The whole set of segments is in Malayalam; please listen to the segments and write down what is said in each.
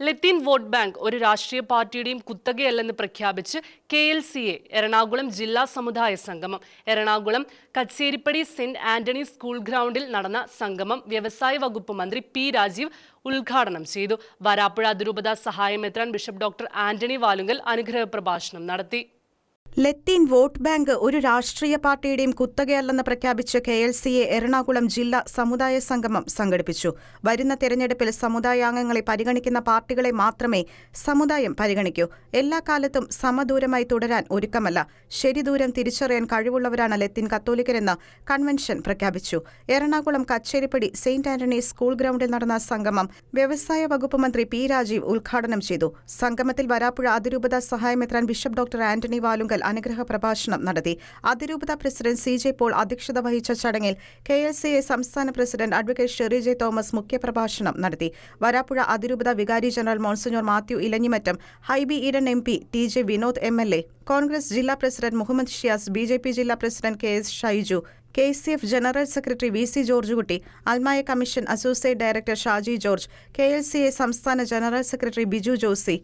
ലത്തീൻ വോട്ട് ബാങ്ക് ഒരു രാഷ്ട്രീയ പാർട്ടിയുടെയും കുത്തകയല്ലെന്ന് പ്രഖ്യാപിച്ച് K L C A Ernakulam ജില്ലാ സമുദായ സംഗമം. Ernakulam Kacheripady saint Antony school ഗ്രൗണ്ടിൽ നടന്ന സംഗമം വ്യവസായ വകുപ്പ് മന്ത്രി പി രാജീവ് ഉദ്ഘാടനം ചെയ്തു. വരാപ്പുഴ അതിരൂപത സഹായമെത്രാൻ ബിഷപ്പ് ഡോക്ടർ ആന്റണി വാലുങ്കൽ അനുഗ്രഹ പ്രഭാഷണം നടത്തി. ലത്തീൻ വോട്ട് ബാങ്ക് ഒരു രാഷ്ട്രീയ പാർട്ടിയുടെയും കുത്തകയല്ലെന്ന് പ്രഖ്യാപിച്ച് K L C A Ernakulam ജില്ലാ സമുദായ സംഗമം സംഘടിപ്പിച്ചു. വരുന്ന തെരഞ്ഞെടുപ്പിൽ സമുദായാംഗങ്ങളെ പരിഗണിക്കുന്ന പാർട്ടികളെ മാത്രമേ സമുദായം പരിഗണിക്കൂ. എല്ലാ കാലത്തും സമദൂരമായി തുടരാൻ ഒരുക്കമല്ല. ശരിദൂരം തിരിച്ചറിയാൻ കഴിവുള്ളവരാണ് ലത്തീൻ കത്തോലിക്കരെന്ന് കൺവെൻഷൻ പ്രഖ്യാപിച്ചു. Ernakulam Kacheripady saint Antony school ഗ്രൗണ്ടിൽ നടന്ന സംഗമം വ്യവസായ വകുപ്പ് മന്ത്രി പി രാജീവ് ഉദ്ഘാടനം ചെയ്തു. സംഗമത്തിൽ വരാപ്പുഴ അതിരൂപത സഹായമെത്രാൻ ബിഷപ്പ് ഡോക്ടർ ആന്റണി വാലുങ്കൽ അനുഗ്രഹ പ്രഭാഷണം നടത്തി. അതിരൂപത പ്രസിഡന്റ് സി ജെ പോൾ അധ്യക്ഷത വഹിച്ച ചടങ്ങിൽ കെ എസ് സി എ സംസ്ഥാന president advocate Sherry J Thomas മുഖ്യപ്രഭാഷണം നടത്തി. വരാപ്പുഴ അതിരൂപത വികാരി general monsignor Mathew Elanjimattam Hibi Eden M P T J Vinod M L A Congress ജില്ലാ president Muhammad Shiyas B J P ജില്ലാ president K S Shaiju K C F general secretary V C George Kutty അൽമായ commission associate director Shaji George K L C A സംസ്ഥാന general secretary Biju Josy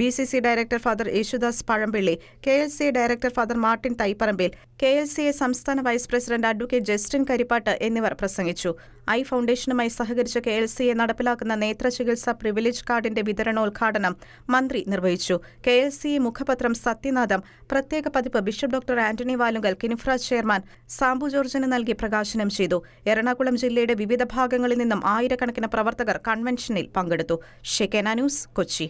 B C C director father Yesudas Pazhampilly K L C director father Martin Thaiparambil K L C A സംസ്ഥാന vice president advocate Justin Karippatt എന്നിവർ പ്രസംഗിച്ചു. ഐ ഫൗണ്ടേഷനുമായി സഹകരിച്ച് കെ എൽ സി എ നടപ്പിലാക്കുന്ന നേത്ര ചികിത്സ പ്രിവിലേജ് കാർഡിന്റെ വിതരണോദ്ഘാടനം മന്ത്രി നിർവഹിച്ചു. കെ എൽ സി മുഖപത്രം സത്യനാഥം പ്രത്യേക പതിപ്പ് bishop doctor Antony Valumkal KINFRA chairman Sambu ജോർജിന് നൽകി പ്രകാശനം ചെയ്തു. എറണാകുളം ജില്ലയുടെ വിവിധ ഭാഗങ്ങളിൽ നിന്നും ആയിരക്കണക്കിന് പ്രവർത്തകർ കൺവെൻഷനിൽ പങ്കെടുത്തു. Shekinah news Kochi.